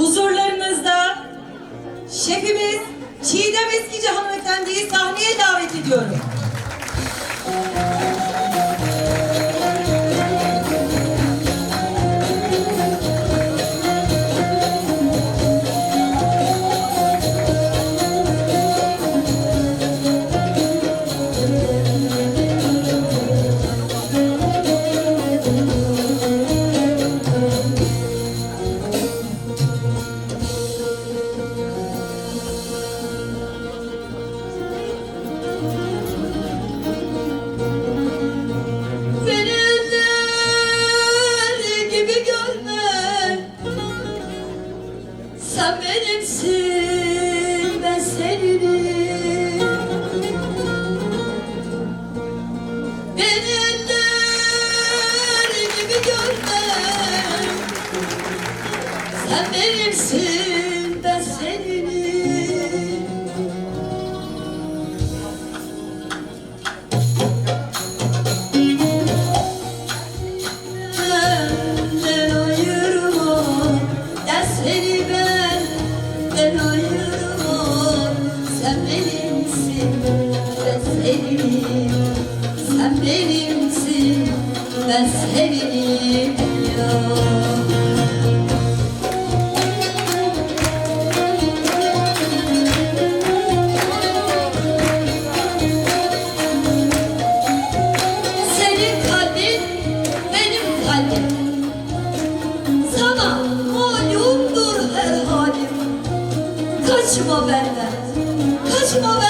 huzurlarınızda şefimiz Çiğdem Eskici hanımefendiyi sahneye davet ediyorum. Sen benimsin, ben seninim Benimler gibi görme Sen benimsin. Kaçma benden, kaçma benden.